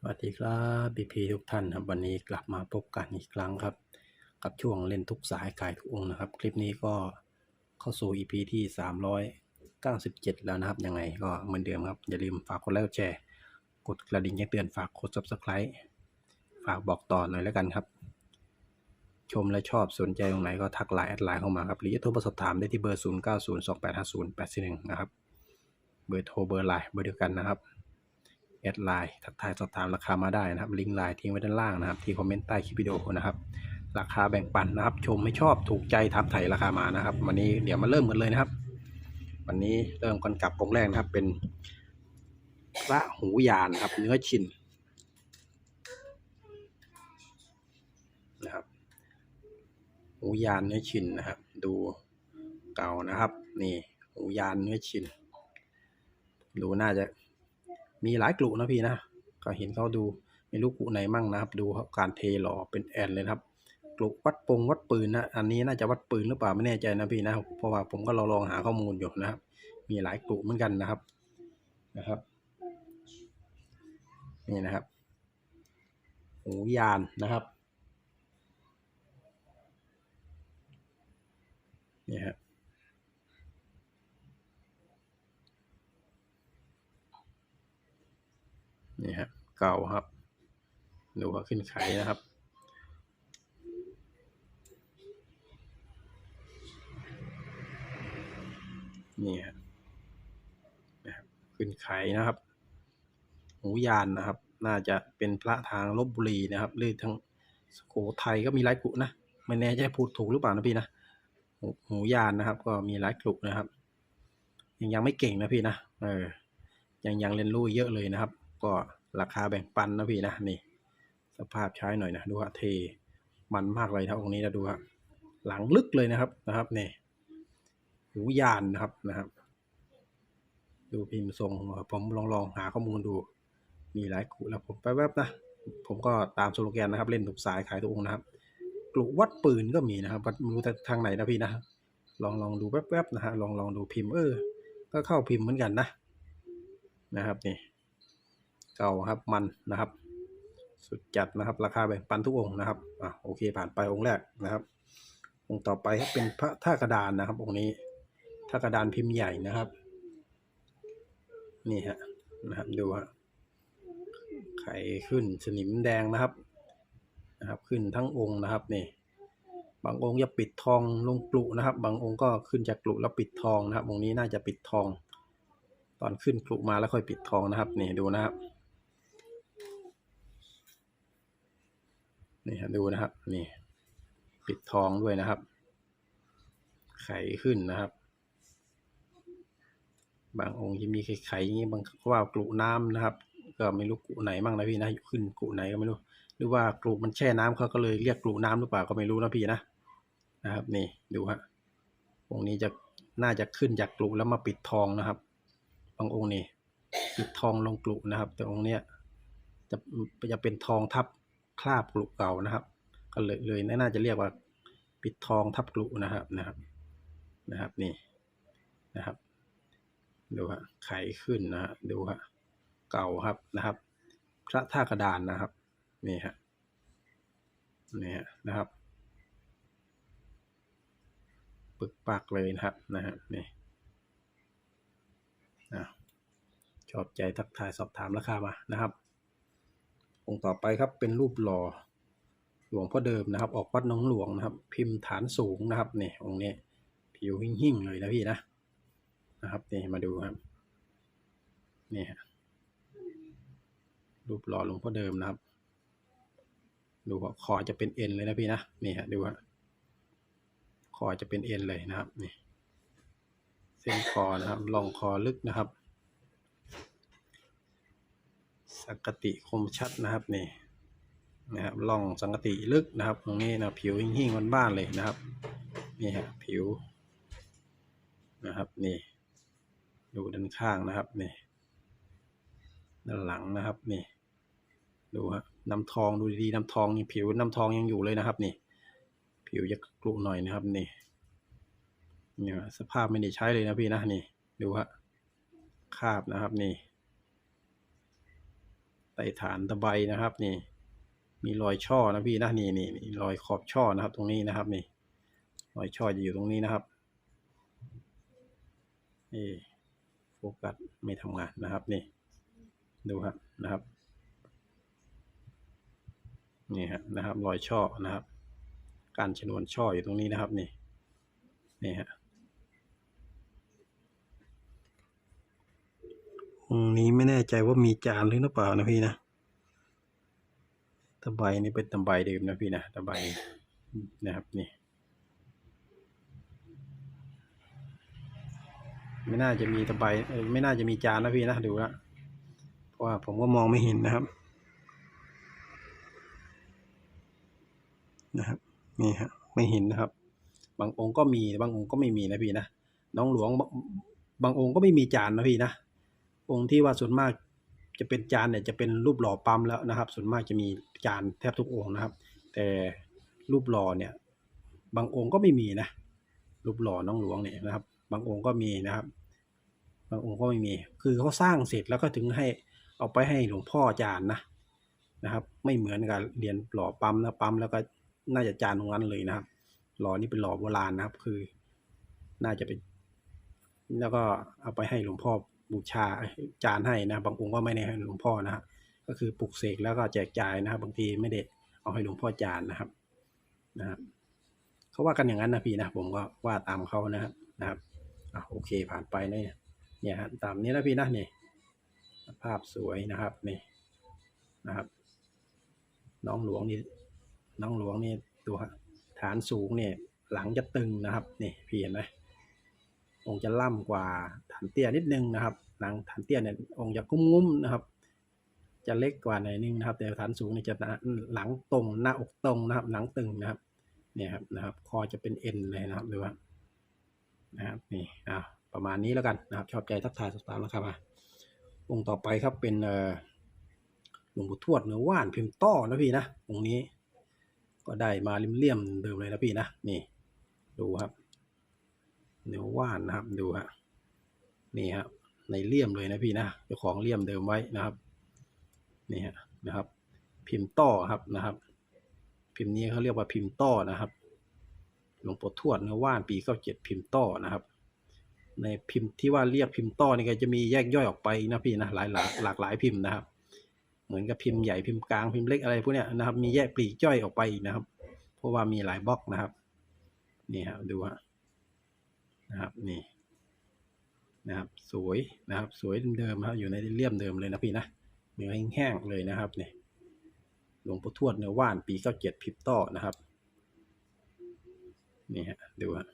สวัสดีครับบีพีทุกท่านครับวันนี้กลับมาพบกันอีกครั้งครับ กับช่วงเล่นทุกสายขายทุกองนะครับ คลิปนี้ก็เข้าสู่ EP ที่ 397 แล้วนะครับ ยังไงก็เหมือนเดิมครับ อย่าลืมฝากกดไลค์กดแชร์กดกระดิ่งแจ้งเตือนฝากกด Subscribe ฝากบอกต่อหน่อยแล้วกันครับ ชมและชอบสนใจตรงไหนก็ทักไลน์แอดไลน์เข้ามาครับหรือจะโทรมาสอบถามได้ที่เบอร์ 0902850841 นะครับเบอร์โทรเบอร์ไลน์เบอร์เดียวกันนะครับ แอดไลน์ทักทายสอบถามราคามาได้นะครับ ลิงก์ไลน์ทิ้งไว้ด้านล่างนะครับ ที่คอมเมนต์ใต้คลิปวิดีโอนะครับ ราคาแบ่งปันนะครับ ชมไม่ชอบถูกใจถามไถ่ราคามานะครับ วันนี้เดี๋ยวมาเริ่มกันเลยนะครับ วันนี้เริ่มกันกับองค์แรกนะครับ เป็นพระหูยานครับ เนื้อชินนะครับ หูยานเนื้อชินนะครับ ดูเก่านะครับ นี่หูยานเนื้อชิน ดูน่าจะ มีหลายกลุ่นะพี่นะ ก็เห็นเขาดูไม่รู้กลุ่ไหนมั่งนะครับ ดูการเทหล่อเป็นแอนเลยครับกลุ่วัดปงวัดปืนนะ อันนี้น่าจะวัดปืนหรือเปล่าไม่แน่ใจนะพี่นะ เพราะว่าผมก็ลองลองหาข้อมูลอยู่นะครับ มีหลายกลุ่มเหมือนกันนะครับนะครับ นี่นะครับหูยานนะครับนี่ฮะ นี่ฮะเก่าครับ ดูว่าขึ้นไขนะครับ นี่ฮะนะครับขึ้นไขนะครับหูยานนะครับ น่าจะเป็นพระทางลบบุรีนะครับหรือทางสุโขทัยก็มีหลายกลุ่นะไม่แน่ใจพูดถูกหรือเปล่านะพี่นะหูหูยานนะครับ ก็มีหลายกลุ่นะครับ ยังยังไม่เก่งนะพี่นะเออยังยังเรียนรู้เยอะเลยนะครับ ก็ราคาแบ่งปันนะพี่นะนี่ สภาพใช้หน่อยนะดูฮะเทมันมากเลยครับตรงนี้นะดูฮะหลังลึกเลยนะครับนะครับนี่หูยานนะครับนะครับ ดูพิมพ์ทรงผมลองลองหาข้อมูลดู มีหลายกลุ่แล้วผมไปแวบนะผมก็ตามสโลแกนนะครับ เล่นถูกสายขายทุกองค์นะครับกลุ่วัดปืนก็มีนะครับวัดไม่รู้ทางไหนนะพี่นะลองลองดูแวบๆนะฮะลองลองดูพิมพ์เออ ก็เข้าพิมพ์เหมือนกันนะนะครับนี่ เก่าครับมันนะครับ สุดจัดนะครับ ราคาแบ่งปันทุกองค์นะครับอะโอเคผ่านไปองค์แรกนะครับ องค์ต่อไปเป็นพระท่ากระดานนะครับ องค์นี้ท่ากระดานพิมพ์ใหญ่นะครับ นี่ฮะนะครับดูฮะไข่ขึ้นสนิมแดงนะครับนะครับ ขึ้นทั้งองค์นะครับนี่บางองค์จะปิดทองลงกลุนะครับ บางองค์ก็ขึ้นจากกลุแล้วปิดทองนะครับองค์นี้น่าจะปิดทอง ตอนขึ้นกลุมาแล้วค่อยปิดทองนะครับนี่ดูนะครับ นี่ดูนะครับ นี่ ปิดทองด้วยนะครับ ไขขึ้นนะครับ บางองค์จะมีไข่ไข่อย่างนี้บางเขาว่ากลุน้ำนะครับ ก็ไม่รู้กลุไหนบ้างนะพี่นะขึ้นกลุไหนก็ไม่รู้ หรือว่ากลุมันแช่น้ำเขาก็เลยเรียกกลุน้ำหรือเปล่าก็ไม่รู้นะพี่นะนะครับ นี่ดูฮะองค์นี้จะน่าจะขึ้นจากกลุแล้วมาปิดทองนะครับ บางองค์นี่ปิดทองลงกลุนะครับ แต่องค์เนี้ยจะจะเป็นทองทับ คราบกลุเก่านะครับ ก็เลยเลยน่าจะเรียกว่าปิดทองทับกลุนะครับนะครับนะครับนี่นะครับ ดูฮะไขขึ้นนะฮะดูฮะเก่าครับนะครับ พระท่ากระดานนะครับนี่ฮะนี่ฮะนะครับปึกปักเลยนะครับนะฮะนี่อะชอบใจทักทายสอบถามราคามานะครับ องค์ต่อไปครับเป็นรูปหล่อหลวงพ่อเดิมนะครับ ออกวัดหน้องหลวงนะครับ พิมพ์ฐานสูงนะครับนี่องค์นี้ผิวหิ่งๆเลยนะพี่นะนะครับนี่มาดูครับนี่ฮะรูปหล่อหลวงพ่อเดิมนะครับ ดูว่าคอจะเป็นเอ็นเลยนะพี่นะนี่ฮะดูฮะคอจะเป็นเอ็นเลยนะครับนี่เส้นคอนะครับลองคอลึกนะครับ สังกติคมชัดนะครับนี่นะครับล่องสังกติลึกนะครับ ตรงนี้นะผิวหิ่งๆบ้านๆเลยนะครับนี่ฮะผิวนะครับนี่ดูด้านข้างนะครับนี่ด้านหลังนะครับนี่ดูฮะน้ำทองดูดีๆน้ำทองนี่ผิวน้ำทองยังอยู่เลยนะครับ นี่ ผิวจะกรุหน่อยนะครับนี่นี่สภาพไม่ได้ใช้เลยนะพี่นะนี่ดูฮะคาบนะครับนี่ ใต้ฐานตะไบนะครับนี่ มีรอยช่อนะพี่นะนี่นี่นี่รอยขอบช่อนะครับ ตรงนี้นะครับนี่ รอยช่อจะอยู่ตรงนี้นะครับนี่โฟกัสไม่ทำงานนะครับนี่ ดูครับนะครับนี่ฮะนะครับ รอยช่อนะครับ การชนวนช่ออยู่ตรงนี้นะครับนี่นี่ฮะองค์ นี้ไม่แน่ใจว่ามีจานหรือเปล่านะพี่นะตะไบนี่เป็นตะไบเดิมนะพี่นะตะไบนะครับนี่ไม่น่าจะมีตะไบไม่น่าจะมีจานนะพี่นะดูนะเพราะว่าผมก็มองไม่เห็นนะครับ นะครับนี่ฮะไม่เห็นนะครับ บางองค์ก็มีบางองค์ก็ไม่มีนะพี่นะน้องหลวงบางองค์ก็ไม่มีจานนะพี่นะ องค์ที่ว่าส่วนมากจะเป็นจานเนี่ยจะเป็นรูปหล่อปั๊มแล้วนะครับ ส่วนมากจะมีจานแทบทุกองค์นะครับ แต่รูปหล่อเนี่ย บางองค์ก็ไม่มีนะ รูปหล่อน้องหลวงเนี่ยนะครับ บางองค์ก็มีนะครับ บางองค์ก็ไม่มี คือเขาสร้างเสร็จแล้วก็ถึงให้เอาไปให้หลวงพ่อจานนะนะครับ ไม่เหมือนกับเรียนหล่อปั๊มนะปั๊มแล้วก็น่าจะจานตรงนั้นเลยนะครับ หล่อนี่เป็นหล่อโบราณนะครับ คือ น่าจะเป็น แล้วก็เอาไปให้หลวงพ่อ บูชาจานให้นะ บางองค์ก็ไม่ได้ให้หลวงพ่อนะครับก็คือปลุกเสกแล้วก็แจกจ่ายนะครับ บางทีไม่ได้เอาให้หลวงพ่อจานนะครับนะครับเขาว่ากันอย่างนั้นนะพี่นะผมก็ว่าตามเขานะครับนะครับอะโอเคผ่านไปเนี่ยเนี่ยฮะตามนี้นะพี่นะนี่ภาพสวยนะครับนี่นะครับ น้องหลวงนี่น้องหลวงนี่ตัวฐานสูงเนี่ยหลังจะตึงนะครับนี่พี่เห็นไหม องค์จะล่ำกว่าฐานเตี้ยนิดนึงนะครับหลังฐานเตี้ยเนี่ยองค์จะกุ้มงุ้มๆนะครับ จะเล็กกว่าหน่อยนึงนะครับ แต่ฐานสูงเนี่ยจะหลังตรงหน้าอกตรงนะครับ หลังตึงนะครับ เนี่ยครับนะครับ คอจะเป็นเอ็นเลยนะครับดูว่านะครับนี่อ่าประมาณนี้แล้วกันนะครับ ชอบใจทักทายสอบถามนะครับอะองค์ต่อไปครับเป็นเอ่อหลวงปู่ทวดเนื้อว่านพิมพ์ต้อนะพี่นะองค์นี้ ก็ได้มาเลี่ยมๆเดิมเลยนะพี่นะนี่ ดูครับ เนื้อว่านนะครับดูฮะนี่ฮะในเลี่ยมเลยนะพี่นะเจ้าของเลี่ยมเดิมไว้นะครับนี่ฮะนะครับ พิมพ์ต้อครับนะครับ พิมพ์นี้เขาเรียกว่าพิมพ์ต้อนะครับหลวงปู่ทวดเนื้อว่านปีเก้าเจ็ดพิมพ์ต้อนะครับ ในพิมพ์ที่ว่าเรียกพิมพ์ต้อนี่ก็จะมีแยกย่อยออกไปนะพี่นะหลายหลายหลากหลายพิมพ์นะครับ เหมือนกับพิมพ์ใหญ่พิมพ์กลางพิมพ์เล็กอะไรพวกเนี้ยนะครับ มีแยกปลีกย่อยออกไปนะครับ เพราะว่ามีหลายบล็อกนะครับ นี่ครับดูฮะ นะครับนี่นะครับสวยนะครับสวยเดิมๆครับอยู่ในเลี่ยมเดิมเลยนะพี่นะเนื้อแห้งๆเลยนะครับนี่หลวงปู่ทวดเนื้อว่านปีเก้าเจ็ดพิมพ์ต้อนะครับนี่ฮะดูฮะ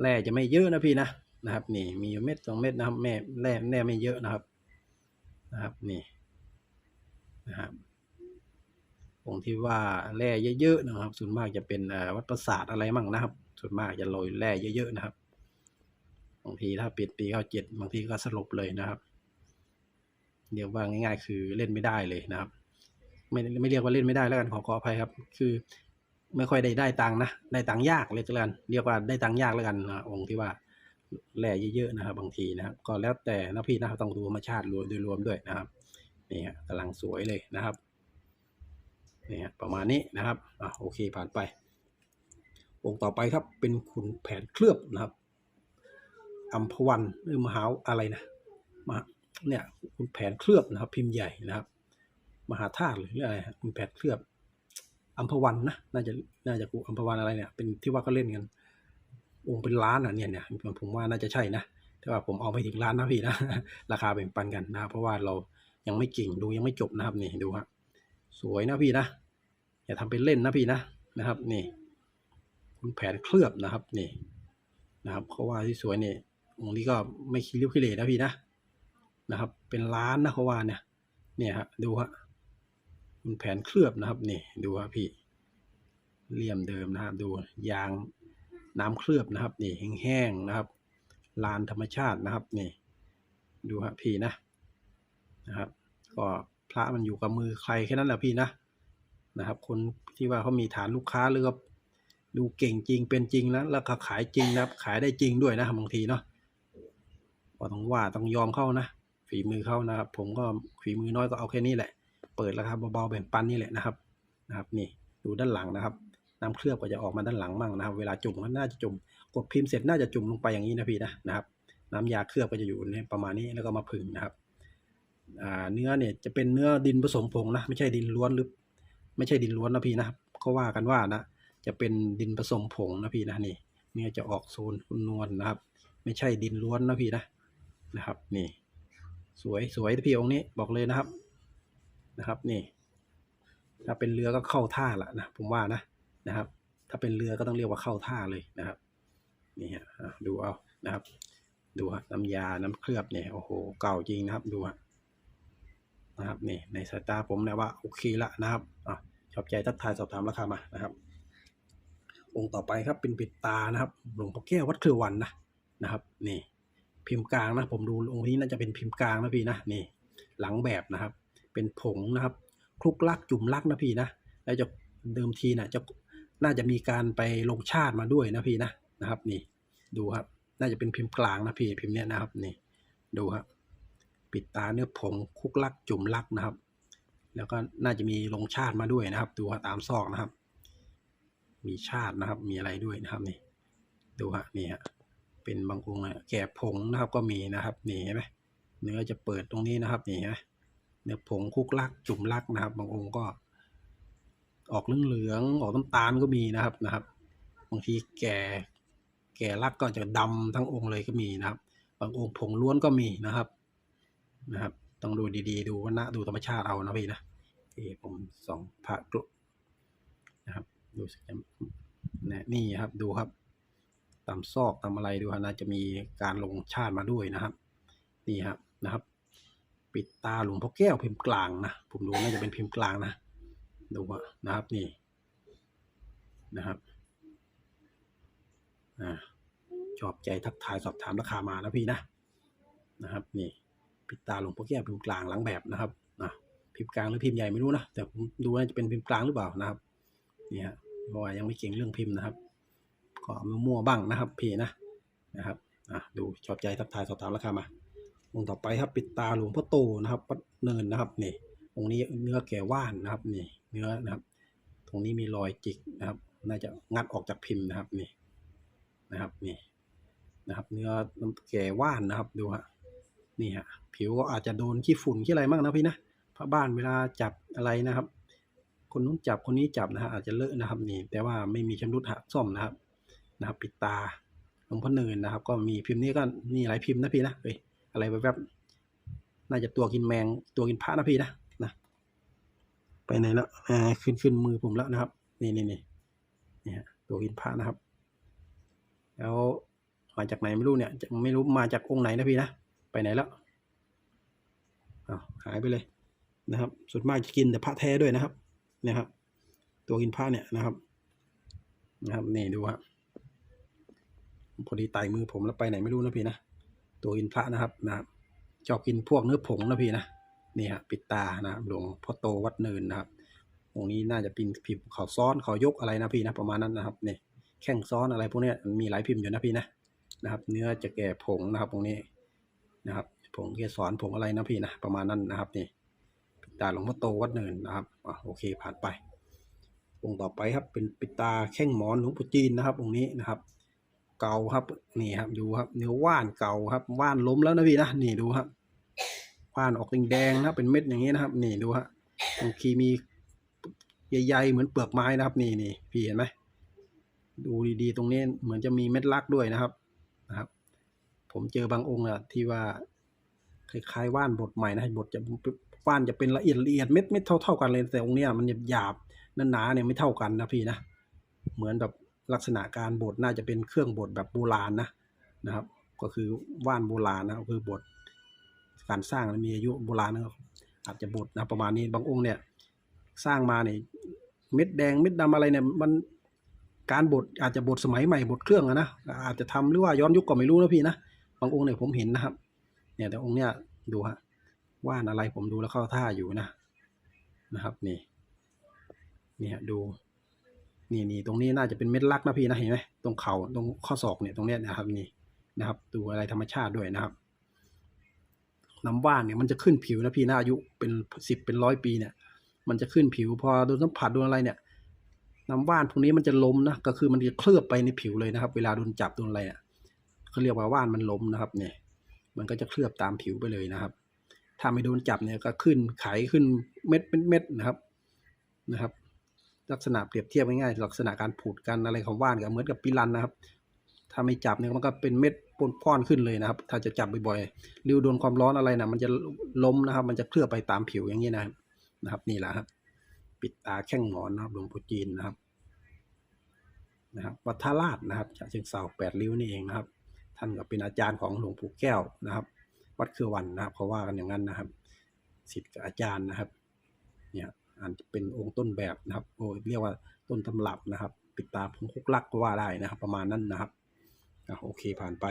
แร่จะไม่เยอะนะพี่นะนะครับ นี่มีอยู่เม็ดสองเม็ดนะครับแม่แร่แร่ไม่เยอะนะครับนะครับนี่นะครับองค์ที่ว่าแร่เยอะๆนะครับส่วนมากจะเป็นวัดประสาทอะไรมั่งนะครับ ส่วนมากจะโรยแร่เยอะๆนะครับบางทีถ้าเปิดปีเข้าเจ็ดบางทีก็สลบเลยนะครับ เรียกว่าง่าย ๆ คือเล่นไม่ได้เลยนะครับ ไม่ไม่เรียกว่าเล่นไม่ได้แล้วกันขอขออภัยครับ คือไม่ค่อยได้ได้ตังนะได้ตังยากเลยกัน เรียกว่าได้ตังยากแล้วกันนะองค์ที่ว่าแร่เยอะๆนะครับ บางทีนะครับ ก็แล้วแต่นะพี่นะครับต้องดูธรรมชาติรวมโดยรวมด้วยนะครับนี่ฮะกำลังสวยเลยนะครับนี่ฮะประมาณนี้นะครับอะโอเคผ่านไป องค์ต่อไปครับ เป็นขุนแผนเคลือบนะครับอัมพวันหรือมหาอะไรนะมาเนี่ยขุนแผนเคลือบนะครับ พิมพ์ใหญ่นะครับ มหาธาตุหรืออะไรขุนแผนเคลือบอัมพวันนะน่าจะน่าจะกูอัมพวันอะไรเนี่ยเป็นที่ว่าเขาเล่นกันองค์เป็นล้านอะเนี่ยเนี่ยผมว่าน่าจะใช่นะแต่ว่าผมเอาไปถึงล้านนะพี่นะราคาแบ่งปันกันนะเพราะว่าเรายังไม่เก่งดูยังไม่จบนะครับนี่ดูฮะสวยนะพี่นะอย่าทำเป็นเล่นนะพี่นะนะครับ นี่ คุณแผนเคลือบนะครับนี่นะครับเขาว่าที่สวยนี่องค์นี้ก็ไม่คิริ้วคิเลนะพี่นะนะครับ เป็นล้านนะเขาว่าเนี่ยเนี่ยฮะดูฮะคุณแผนเคลือบนะครับนี่ดูฮะพี่เลี่ยมเดิมนะครับ ดูยางน้ำเคลือบนะครับ นี่แห้งๆนะครับลานธรรมชาตินะครับนี่ดูฮะพี่นะนะครับ ก็พระมันอยู่กับมือใครแค่นั้นแหละพี่นะนะครับ คนที่ว่าเขามีฐานลูกค้าหรือว่า ดูเก่งจริงเป็นจริงแล้วแล้วก็ขายจริงนะครับ ขายได้จริงด้วยนะบางทีเนาะก็ต้องว่าต้องยอมเข้านะฝีมือเขานะครับผมก็ฝีมือน้อยก็เอาแค่นี้แหละ เปิดราคาเบาๆแบ่งปันนี่แหละนะครับนะครับ นี่ดูด้านหลังนะครับ น้ำเคลือบก็จะออกมาด้านหลังมั่งนะครับ เวลาจุ่มก็น่าจะจุ่มกดพิมพ์เสร็จน่าจะจุ่มลงไปอย่างนี้นะพี่นะนะครับ น้ำยาเคลือบก็จะอยู่ในประมาณนี้แล้วก็มาผึ่งนะครับอ่าเนื้อเนี่ยจะเป็นเนื้อดินผสมผงนะไม่ใช่ดินล้วนหรือ ไม่ใช่ดินล้วนนะพี่นะครับเขาว่ากันว่านะ จะเป็นดินผสมผงนะพี่นะนี่เนื้อจะออกโซนคุณนวลนะครับ ไม่ใช่ดินล้วนนะพี่นะนะครับ นี่ สวยสวยพี่องค์นี้บอกเลยนะครับนะครับ นี่ ถ้าเป็นเรือก็เข้าท่าละนะผมว่านะนะครับ ถ้าเป็นเรือก็ต้องเรียกว่าเข้าท่าเลยนะครับ นี่ฮะอะดูเอานะครับ ดูฮะน้ำยาน้ำเคลือบเนี่ยโอ้โหเก่าจริงนะครับ ดูฮะนะครับนี่ในสายตาผมนะว่าโอเคละนะครับอะชอบใจทักทายสอบถามราคามานะครับ องค์ต่อไปครับเป็นปิดตานะครับ หลวงพ่อแก้ววัดเครือวันนะนะครับ นี่พิมพ์กลางนะ ผมดูองค์นี้น่าจะเป็นพิมพ์กลางนะพี่นะนี่ หลังแบบนะครับ เป็นผงนะครับคลุกลักจุ่มลักนะพี่นะแล้วจะเดิมทีน่ะจะน่าจะมีการไปลงชาติมาด้วยนะพี่นะนะครับ นี่ดูครับ น่าจะเป็นพิมพ์กลางนะพี่พิมพ์เนี้ยนะครับ นี่ ดูครับ ปิดตาเนื้อผงคลุกลักจุ่มลักนะครับ แล้วก็น่าจะมีลงชาติมาด้วยนะครับ ดูตามซอกนะครับ มีชาตินะครับ มีอะไรด้วยนะครับนี่ ดูฮะนี่ฮะเป็นบางองค์อะแกะผงนะครับก็มีนะครับนี่เห็นไหมเนื้อจะเปิดตรงนี้นะครับนี่เห็นไหมเนื้อผงคุกลักจุ่มลักนะครับ บางองค์ก็ ออกเหลืองๆออกน้ำตาลก็มีนะครับนะครับ บางทีแก่แก่ลักก็จะดำทั้งองค์เลยก็มีนะครับ บางองค์ผงล้วนก็มีนะครับนะครับ ต้องดูดีๆ ดูว่านะดูธรรมชาติเอานะพี่นะที่ผมสองพระกลุ ดูสินะนี่ครับดูครับตามซอกตามอะไรดูฮะน่าจะมีการลงชาติมาด้วยนะครับ นี่ครับนะครับ ปิดตาหลวงพ่อแก้วพิมพ์กลางนะผมดูน่าจะเป็นพิมพ์กลางนะดูว่านะครับนี่นะครับอ่าชอบใจทักทายสอบถามราคามานะพี่นะนะครับ นี่ปิดตาหลวงพ่อแก้วพิมพ์กลางหลังแบบนะครับนะพิมพ์กลางหรือพิมพ์ใหญ่ไม่รู้นะแต่ผมดูน่าจะเป็นพิมพ์กลางหรือเปล่านะครับนี่ฮะ เพราะว่ายังไม่เก่งเรื่องพิมพ์นะครับ ก็มั่วบ้างนะครับพี่นะนะครับอะดูชอบใจทักทายสอบถามราคามาองค์ต่อไปครับปิดตาหลวงพ่อโตนะครับวัดเนินนะครับนี่องค์นี้เนื้อแก่ว่านนะครับนี่เนื้อนะครับ ตรงนี้มีรอยจิกนะครับ น่าจะงัดออกจากพิมพ์นะครับนี่นะครับนี่นะครับ เนื้อน้ำแก่ว่านนะครับดูฮะนี่ฮะผิวก็อาจจะโดนขี้ฝุ่นขี้อะไรบ้างนะพี่นะพระบ้านเวลาจับอะไรนะครับ คนนู้นจับคนนี้จับนะฮะอาจจะเลอะนะครับนี่ แต่ว่าไม่มีชำรุดหักซ่อมนะครับนะครับ ปิดตาหลวงพ่อเนินนะครับ ก็มีพิมพ์นี้ก็มีหลายพิมพ์นะพี่นะเอ้ยอะไรแวบๆน่าจะตัวกินแมงตัวกินพระนะพี่นะนะไปไหนแล้วอ่าขึ้นขึ้นมือผมแล้วนะครับ นี่นี่นี่นี่ฮะตัวกินพระนะครับ แล้วมาจากไหนไม่รู้เนี่ยจะไม่รู้มาจากองค์ไหนนะพี่นะไปไหนแล้วอ้าวหายไปเลยนะครับส่วนมากจะกินแต่พระแท้ด้วยนะครับ นี่ยครับ ตัวกินพระเนี่ยนะครับ นะครับนี่ดูครับพอดีไต่มือผมแล้วไปไหนไม่รู้นะพี่นะตัวกินพระนะครับนะครับชอบกินพวกเนื้อผงนะพี่นะนี่ฮะปิดตานะหลวงพ่อโตวัดเนินนะครับองค์นี้น่าจะเป็นพิมพ์เขาซ้อนเขายกอะไรนะพี่นะประมาณนั้นนะครับนี่แข้งซ้อนอะไรพวกนี้มีหลายพิมพ์อยู่นะพี่นะนะครับ เนื้อจะแก่ผงนะครับตรงนี้นะครับผงเกสรผงอะไรนะพี่นะประมาณนั้นนะครับนี่ ตาหลวงพ่อโตวัดเนินนะครับอะโอเคผ่านไป องค์ต่อไปครับเป็นปิตาแข้งหมอนหลวงปู่จีนนะครับองค์นี้นะครับ เก่าครับนี่ครับดูครับเนื้อว่านเก่าครับว่านล้มแล้วนะพี่นะนี่ดูครับว่านออกแดงๆนะเป็นเม็ดอย่างนี้นะครับ นี่ดูฮะบางทีมีใหญ่ๆเหมือนเปลือกไม้นะครับ นี่นี่พี่เห็นไหมดูดีๆ ตรงนี้เหมือนจะมีเม็ดลักด้วยนะครับนะครับ ผมเจอบางองค์อะที่ว่า คล้ายๆว่านบดใหม่นะบดจะว่านจะเป็นละเอียดละเอียดเม็ดเม็ดเท่าๆกันเลยแต่องค์เนี้ยมันหยาบหนาๆเนี่ยไม่เท่ากันนะพี่นะเหมือนแบบลักษณะการบดน่าจะเป็นเครื่องบดแบบโบราณนะนะครับ ก็คือว่านโบราณนะคือบดการสร้างมีอายุโบราณนะครับอาจจะบดนะประมาณนี้บางองค์เนี่ยสร้างมาเนี่ยเม็ดแดงเม็ดดำอะไรเนี่ยมันการบดอาจจะบดสมัยใหม่บดเครื่องอะนะอาจจะทำหรือว่าย้อนยุคก็ไม่รู้นะพี่นะบางองค์เนี่ยผมเห็นนะครับ เนี่ยแต่องค์เนี่ยดูฮะว่านอะไรผมดูแล้วเข้าท่าอยู่นะนะครับนี่เนี่ยดูนี่นี่ตรงนี้น่าจะเป็นเม็ดลักนะพี่นะเห็นไหมตรงเขา่าตรงข้อศอกเนี่ยตรงเนี้ยนะครับนี่นะครับดูอะไรธรรมชาติด้วยนะครับน้ำว่านเนี่ยมันจะขึ้นผิวนะพี่นะอายุเป็นสิบเป็นร้อยปีเนี่ย มันจะขึ้นผิวพอโดนสัมผัสโดนอะไรเนี่ยน้ำว่านพวกนี้มันจะล้มนะก็คือมันจะเคลือบไปในผิวเลยนะครับ เวลาโดนจับโดนอะไรเนี่ยเขาเรียกว่าว่านมันล้มนะครับเนี่ย มันก็จะเคลือบตามผิวไปเลยนะครับ ถ้าไม่โดนจับเนี่ยก็ขึ้นไขขึ้นเม็ดเป็นเม็ดนะครับนะครับ ลักษณะเปรียบเทียบง่ายๆลักษณะการผุดกันอะไรของว่านก็เหมือนกับปิรันนะครับ ถ้าไม่จับเนี่ยมันก็เป็นเม็ดปนป้อนขึ้นเลยนะครับ ถ้าจะจับบ่อยๆริ้วโดนความร้อนอะไรนะมันจะล้มนะครับ มันจะเคลือบไปตามผิวอย่างนี้นะครับนะครับ นี่แหละครับ ปิดตาแข้งหมอนนะครับหลวงปู่จีนนะครับนะครับวัฒราชนะครับจากเชิงเสาแปดริ้วนี่เองนะครับ ท่านก็เป็นอาจารย์ของหลวงปู่แก้วนะครับ วัดคือวันนะครับเขาว่ากันอย่างนั้นนะครับศิษย์กับอาจารย์นะครับเนี่ยอาจจะเป็นองค์ต้นแบบนะครับโอ้เรียกว่าต้นตำรับนะครับ ปิดตาพงคุกลักก็ว่าได้นะครับ ประมาณนั้นนะครับอะโอเคผ่านไป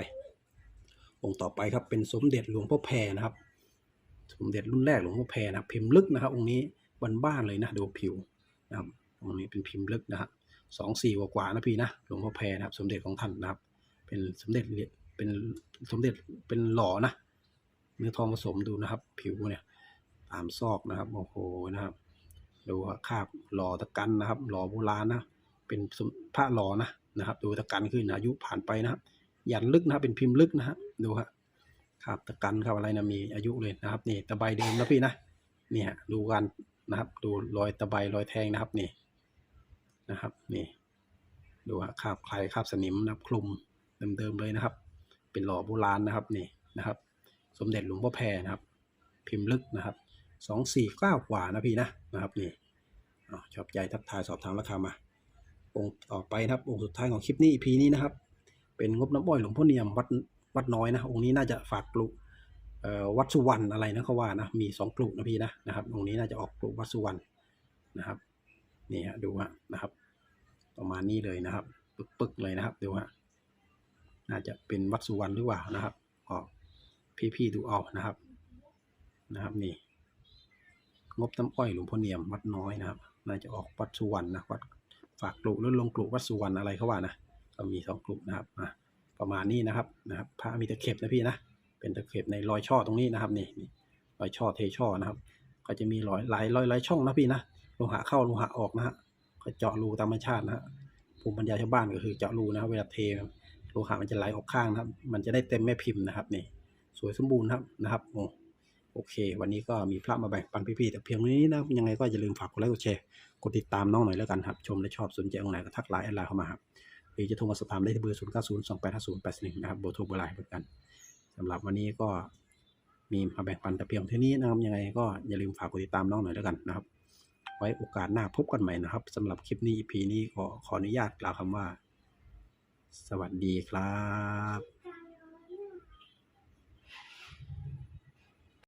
องค์ต่อไปครับเป็นสมเด็จหลวงพ่อแพรนะครับ สมเด็จรุ่นแรกหลวงพ่อแพรนะพิมพ์ลึกนะครับ องค์นี้บ้านๆเลยนะดูผิวนะครับองค์นี้เป็นพิมพ์ลึกนะครับสองสี่กว่าๆนะพี่นะหลวงพ่อแพรนะครับ สมเด็จของท่านนะครับ เป็นสมเด็จเป็นสมเด็จเป็นหล่อนะเนื้อทองผสมดูนะครับ ผิวเนี่ยตามซอกนะครับโอ้โหนะครับดูว่าคาบหล่อตะกันนะครับ หล่อโบราณนะเป็นสมพระหล่อนะนะครับ ดูตะกันขึ้นอายุผ่านไปนะครับยันลึกนะครับเป็นพิมพ์ลึกนะฮะดูฮะคราบตะกันคราบอะไรนะมีอายุเลยนะครับ นี่ตะไบเดิมนะพี่นะนี่ฮะดูกันนะครับ ดูรอยตะไบรอยแทงนะครับนี่นะครับนี่ดูฮะคาบใครคาบสนิมนะครับคลุม เดิมๆเลยนะครับ เป็นหล่อโบราณนะครับนี่นะครับ สมเด็จหลวงพ่อแพรนะครับ พิมพ์ลึกนะครับสองสี่เก้ากว่านะพี่นะนะครับนี่ชอบใจทักทายสอบถามราคามา องค์ต่อไปนะครับ องค์สุดท้ายของคลิปนี้ EP นี้นะครับ เป็นงบน้ำอ้อยหลวงพ่อเนียมวัดวัดน้อยนะองค์นี้น่าจะฝากกลุเอ่อวัดสุวรรณอะไรนะเขาว่านะมีสองกลุนะพี่นะนะครับองค์นี้น่าจะออกกลุวัดสุวรรณนะครับนี่ฮะดูฮะนะครับ ประมาณนี้เลยนะครับ ปึกๆเลยนะครับดูฮะ น่าจะเป็นวัดสุวรรณหรือเปล่านะครับออกพี่ๆดูเอานะครับนะครับนี่ งบน้ำอ้อยหลวงพ่อเนียมวัดน้อยนะครับ น่าจะออกวัดสุวรรณนะวัดฝากกลุ่หรือลงกลุ่วัดสุวรรณอะไรเขาว่านะก็มีสองกลุ่มนะครับอะประมาณนี้นะครับนะครับพระมีตะเข็บนะพี่นะเป็นตะเข็บในรอยช่อตรงนี้นะครับนี่นี่รอยช่อเทช่อนะครับ ก็จะมีรอยหลายรอยหลายช่องนะพี่นะโลหะเข้าโลหะออกนะฮะก็เจาะรูตามธรรมชาตินะฮะภูมิปัญญาชาวบ้านก็คือเจาะรูนะครับเวลาเท ลหะมันจะไหลออกข้างนะครับ มันจะได้เต็มแม่พิมพ์นะครับนี่สวยสมบูรณ์ครับนะครับโอ้โอเค วันนี้ก็มีพระมาแบ่งปันพี่ๆแต่เพียงนี้นะยังไงก็อย่าลืมฝากกดไลค์กดแชร์กดติดตามน้องหน่อยแล้วกันครับ ชมและชอบสนใจองค์ไหนก็ทักไลน์แอดไลน์เข้ามาครับหรือจะโทรมาสอบถามได้ที่เบอร์0 9 0 2 8 5 0 8 1นะครับเบอร์โทรเบอร์ไลน์เหมือนกันสำหรับวันนี้ก็มีมาแบ่งปันแต่เพียงเท่านี้นะครับยังไงก็อย่าลืมฝากกดติดตามน้องหน่อยแล้วกันนะครับ ไว้โอกาสหน้าพบกันใหม่นะครับสำหรับคลิปนี้ EP นี้ขอขออนุญาตกล่าวคำว่า สวัสดีครับ